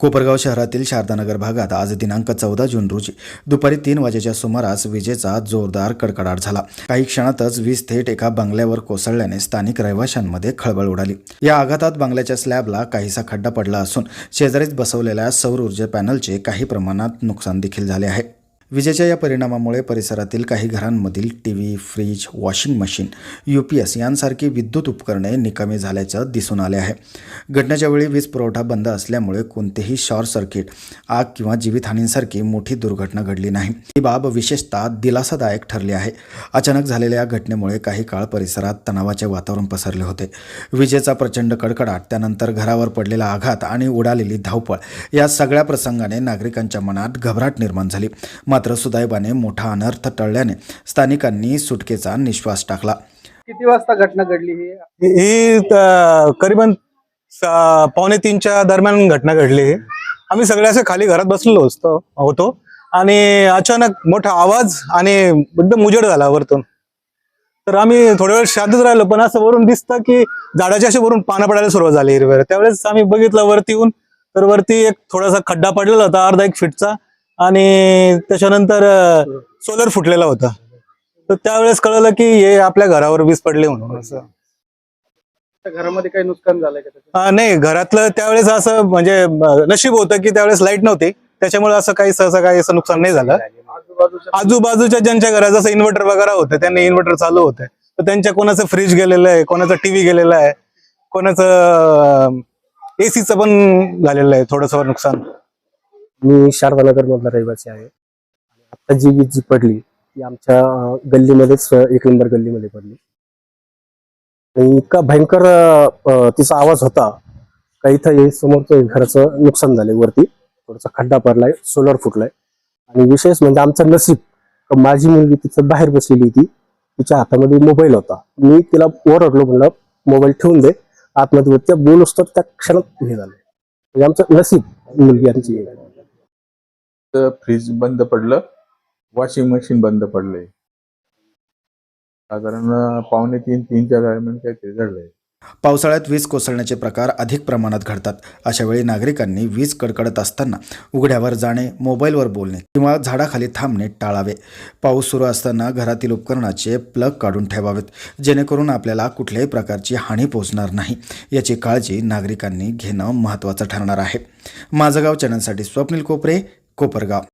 कोपरगाव शहरातील शारदानगर भागात आज दिनांक चौदा जून रोजी दुपारी तीन वाजेच्या सुमारास विजेचा जोरदार कडकडाट झाला. काही क्षणातच वीज थेट एका बंगल्यावर कोसळल्याने स्थानिक रहिवाशांमध्ये खळबळ उडाली. या आघातात बंगल्याच्या स्लॅबला काहीसा खड्डा पडला असून शेजारीच बसवलेल्या सौर ऊर्जा पॅनलचे काही प्रमाणात नुकसान देखील झाले आहे. विजेच्या या परिणामामुळे परिसरातील काही घरांमधील T V fridge washing machine U P S यांसारखी विद्युत उपकरणे निकामी झाल्याचं दिसून आले आहे. घटनेच्या वेळी वीज पुरवठा बंद असल्यामुळे कोणतेही शॉर्ट सर्किट आग किंवा जीवितहानींसारखी मोठी दुर्घटना घडली नाही. ही बाब विशेषतः दिलासादायक ठरली आहे. अचानक झालेल्या या घटनेमुळे काही काळ परिसरात तणावाचे वातावरण पसरले होते. विजेचा प्रचंड कडकडाट त्यानंतर घरावर पडलेला आघात आणि उडालेली धावपळ या सगळ्या प्रसंगाने नागरिकांच्या मनात घबराट निर्माण झाली. मात्र सुदैवाने मोठा अनर्थ टळल्याने स्थानिकांनी सुटकेचा निश्वास टाकला. किती वाजता घटना घडली ही? ही त- करीबन स- पावणे तीनच्या दरम्यान घटना घडली ही. आम्ही सगळे असे खाली घरात बसलेलो असतो होतो. आणि अचानक मोठा आवाज आणि एकदम उजेड झाला वरतून. तर आम्ही थोड्या वेळ शांतच राहिलो पण असं वरून दिसतं की झाडाच्या अशी वरून पानं पडायला सुरुवात झाली हिरव्या त्यावेळेस आम्ही बघितलं वरती येऊन तर वरती एक थोडासा खड्डा पडलेला होता अर्धा एक फीटचा. आणि त्याच्यानंतर सोलर फुटलेला होता. तर त्यावेळेस कळलं की हे आपल्या घरावर वीज पडली म्हणून असं. घरामध्ये काही नुकसान झालंय का हा, नाही घरातलं त्यावेळेस असं म्हणजे नशीब होतं की त्यावेळेस लाइट नव्हती. त्याच्यामुळे असं काही सहसा काही असं नुकसान नाही झालं. आजूबाजूच्या आजूबाजूच्या ज्यांच्या घरात जसं इन्व्हर्टर वगैरे होतं त्यांनी इन्व्हर्टर चालू होते. तर त्यांच्या कोणाचं फ्रीज गेलेलं आहे कोणाचं टीव्ही गेलेलं आहे कोणाचं एसीचं पण झालेलं आहे थोडस नुकसान. मी शारदानगर मधला रहिवासी आहे. आता जी वीज जी पडली ती आमच्या गल्लीमध्येच एक नंबर गल्लीमध्ये पडली. आणि इतका भयंकर तिचा आवाज होता का इथं हे समोरचं घराचं नुकसान झालंय वरती. थोडासा खड्डा पडलाय सोलर फुटलाय. आणि विशेष म्हणजे आमचं नसीब माझी मुलगी तिथं बाहेर बसलेली होती तिच्या हातामध्ये मोबाईल होता. मी तिला ओरडलो म्हणलं मोबाईल ठेवून दे. आतमध्ये त्या बोलूस तर त्या क्षणात हे झालं म्हणजे आमचं नसीब मुलगी आमची. तर फ्रीज बंद पडलं वॉशिंग मशीन बंद पडलंय. साधारण पावणे तीन तीनच्या दरम्यान म्हणजे काहीतरी घडलंय पावसाळ्यात वीज कोसळण्याचे प्रकार अधिक प्रमाणात घडतात. अशावेळी नागरिकांनी वीज कडकडत असताना उघड्यावर जाणे मोबाईलवर बोलणे किंवा झाडाखाली थांबणे टाळावे. पाऊस सुरू असताना घरातील उपकरणाचे प्लग काढून ठेवावेत जेणेकरून आपल्याला कुठल्याही प्रकारची हानी पोहोचणार नाही. याची काळजी नागरिकांनी घेणं महत्त्वाचं ठरणार आहे. माझं गाव चॅनलसाठी स्वप्नील कोपरे कोपरगाव